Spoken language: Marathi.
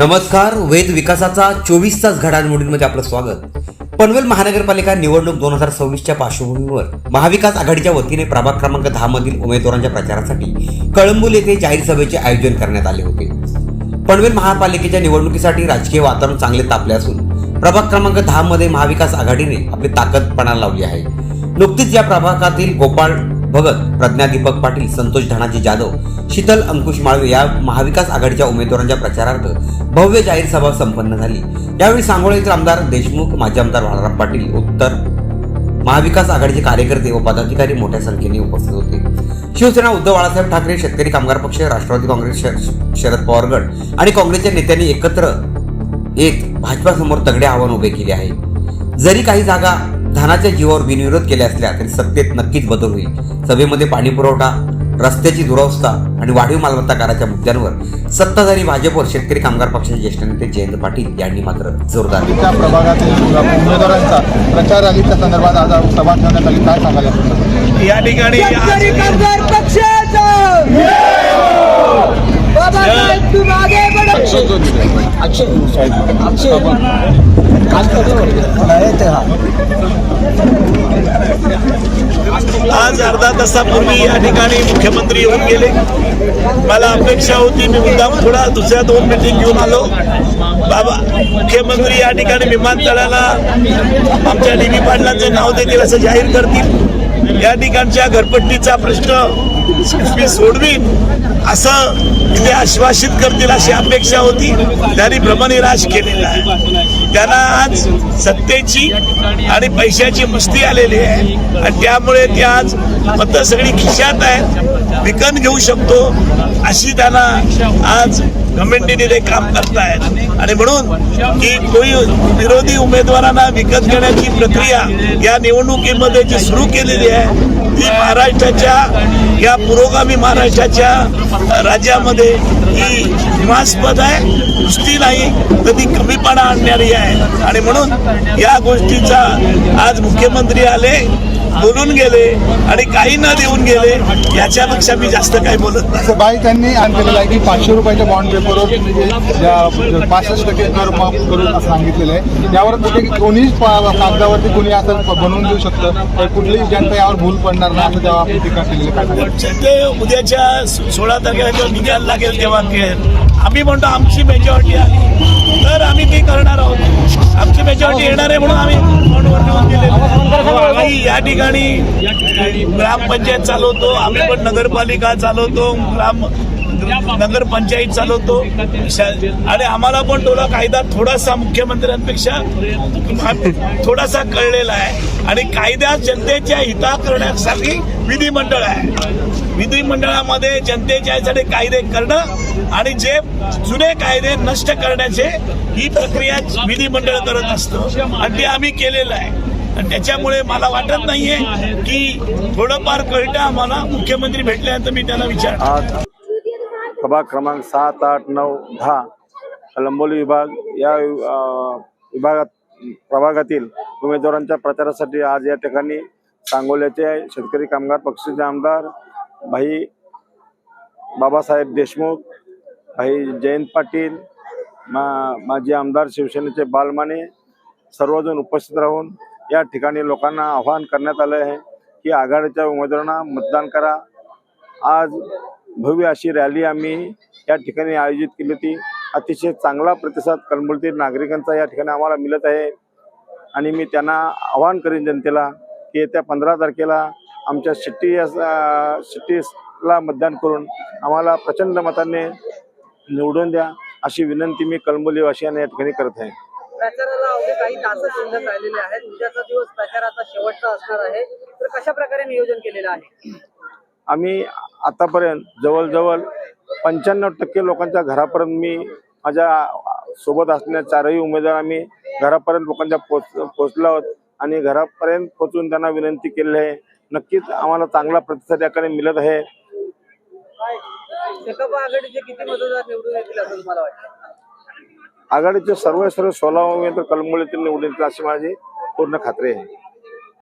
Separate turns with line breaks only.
नमस्कार वेद विकासाचा चोवीस तास घडामोडींमध्ये आपलं स्वागत. पनवेल महानगरपालिका निवडणूक दोन हजार सव्वीसच्या पार्श्वभूमीवर महाविकास आघाडीच्या वतीने प्रभाग क्रमांक दहा मधील उमेदवारांच्या प्रचारासाठी कळंबूल येथे जाहीर सभेचे आयोजन करण्यात आले होते. पनवेल महापालिकेच्या निवडणुकीसाठी राजकीय वातावरण चांगले तापले असून प्रभाग क्रमांक दहा मध्ये महाविकास आघाडीने आपली ताकद पणाला लावली आहे. नुकतीच या प्रभागातील गोपाळ भगत प्रज्ञा दीपक पाटील संतोष धनाजी जाधव शीतल अंकुश माळवे या महाविकास आघाडीच्या उमेदवारांच्या प्रचारार्थ भव्य जाहीर सभा संपन्न झाली. यावेळी सांगोळेचे आमदार देशमुख माजी आमदार बाळाराम पाटील उत्तर महाविकास आघाडीचे कार्यकर्ते व पदाधिकारी मोठ्या संख्येने उपस्थित होते. शिवसेना उद्धव बाळासाहेब ठाकरे शेतकरी कामगार पक्ष राष्ट्रवादी काँग्रेस शरद पवार गट आणि काँग्रेसच्या नेत्यांनी एकत्र येत भाजपासमोर तगडे आव्हान उभे केले आहे. जरी काही जागा धनाच्या जीवावर बिनविरोध केल्या असल्या तरी सत्तेत नक्कीच बदल होईल. सभेमध्ये पाणी पुरवठा रस्त्याची दुरावस्था आणि वाढीव मालमत्ता कराच्या मुद्द्यांवर सत्ताधारी भाजपवर शेतकरी कामगार पक्षाचे ज्येष्ठ नेते जयंत पाटील यांनी मात्र जोरदार
प्रभागातील उमेदवारांचा प्रचार रॅलीच्या संदर्भात आज सभा ठेवण्यात आली काय सांगाल
या ठिकाणी
बाबासाहेब
आज अर्धा तासापूर्वी या ठिकाणी मुख्यमंत्री येऊन गेले. मला अपेक्षा होती मी मुद्दाम थोडा दुसऱ्या दोन मिटिंग घेऊन आलो. बाबा मुख्यमंत्री या ठिकाणी विमानतळाला आमच्या डी बी पाटलांचं नाव देतील असं जाहीर करतील. या ठिकाणच्या घरपट्टीचा प्रश्न मी सोडवीन असं ते आश्वासित करतील अशी अपेक्षा होती. त्यांनी भ्रमनिराश केलेला आहे. त्यांना आज सत्तेची आणि पैशाची मस्ती आलेली आहे. आणि त्यामुळे ते आज मतं सगळी खिशात आहेत. विकत घेऊ शकतो अशी त्यांना आज गव्हर्नमेंटने ते काम करतायत. आणि म्हणून की कोणी विरोधी उमेदवारांना विकत घेण्याची प्रक्रिया या निवडणुकीमध्ये जी सुरू केलेली आहे ती महाराष्ट्राच्या या पुरोगामी महाराष्ट्राच्या राज्यामध्ये ही हिमास्पद आहे. कुस्ती नाही तर ती कमीपणा आणणारी आहे. आणि म्हणून या गोष्टीचा आज मुख्यमंत्री आले. बोलून गेले आणि काही न देऊन गेले याच्यापेक्षा मी जास्त काही बोलत नाही.
बाई त्यांनी आणलेलं आहे की पाचशे रुपयाच्या बॉन्ड पेपरवर पासष्ट टक्के कर माफ करून सांगितलेलं आहे. यावर कुठे कोणीच पा- कागदावरती कोणी असं बनवून देऊ शकतं. तर कुठलीही जनता यावर भूल पडणार नाही असं आपण टीका केलेली
उद्याच्या सोळा तारखेला निकाल लागेल तेव्हा आम्ही म्हणतो आमची मेजॉरिटी आली. तर आम्ही ते करणार आहोत. आमची मेजॉरिटी येणार आहे म्हणून आम्ही फोनवर निवडून दिलेलं या ठिकाणी ग्रामपंचायत चालवतो आम्ही पण नगरपालिका चालवतो ग्राम नगरपंचायत चालवतो. आणि आम्हाला पण तो कायदा थोडासा मुख्यमंत्र्यांपेक्षा थोडासा कळलेला आहे. आणि कायदा जनतेच्या हिता करण्यासाठी विधिमंडळ आहे. विधिमंडळामध्ये जनतेच्या यासाठी कायदे करणं आणि जे जुने कायदे नष्ट करण्याचे ही प्रक्रिया विधिमंडळ करत असतं. आणि ते आम्ही केलेलं आहे. आणि त्याच्यामुळे मला वाटत नाहीये की थोडंफार कळतं आम्हाला. मुख्यमंत्री भेटल्यानंतर मी त्यांना विचार
प्रभाग क्रमांक सात आठ नऊ दहा लंबोली विभाग या विभागात प्रभागातील उमेदवारांच्या प्रचारासाठी आज या ठिकाणी सांगोल्याचे शेतकरी कामगार पक्षाचे आमदार भाई बाबासाहेब देशमुख भाई जयंत पाटील मा माजी आमदार शिवसेनेचे बालमाने सर्वजण उपस्थित राहून या ठिकाणी लोकांना आवाहन करण्यात आलं आहे की आघाडीच्या उमेदवारांना मतदान करा. आज भव्य अशी रॅली आम्ही या ठिकाणी आयोजित केली होती. अतिशय चांगला प्रतिसाद कलमुलतील नागरिकांचा या ठिकाणी आम्हाला मिळत आहे. आणि मी त्यांना आवाहन करीन जनतेला की येत्या पंधरा तारखेला आमच्या सिटी या सिटीला मतदान करून आम्हाला प्रचंड मताने निवडून द्या अशी विनंती मी कलंबोलीवासियांना या ठिकाणी करत आहे.
प्रचाराला अवघे काही तासच शिल्लक राहिलेले आहेत. उद्याचा दिवस प्रचाराचा शेवटचा असणार आहे. तर कशा प्रकारे नियोजन केलेलं आहे?
आम्ही आतापर्यंत जवळजवळ पंच्याण्णव टक्के लोकांच्या घरापर्यंत मी माझ्या सोबत असलेल्या चारही उमेदवार आम्ही घरापर्यंत लोकांच्या पोच पोचलो आहोत आणि घरापर्यंत पोचून त्यांना विनंती केलेली आहे. नक्कीच आम्हाला चांगला प्रतिसाद याकडे मिळत आहे.
आघाडीचे असं
सर्व सर्व सोळा उमेदवार कलमुळीतील निवडून येतील अशी माझी पूर्ण खात्री आहे.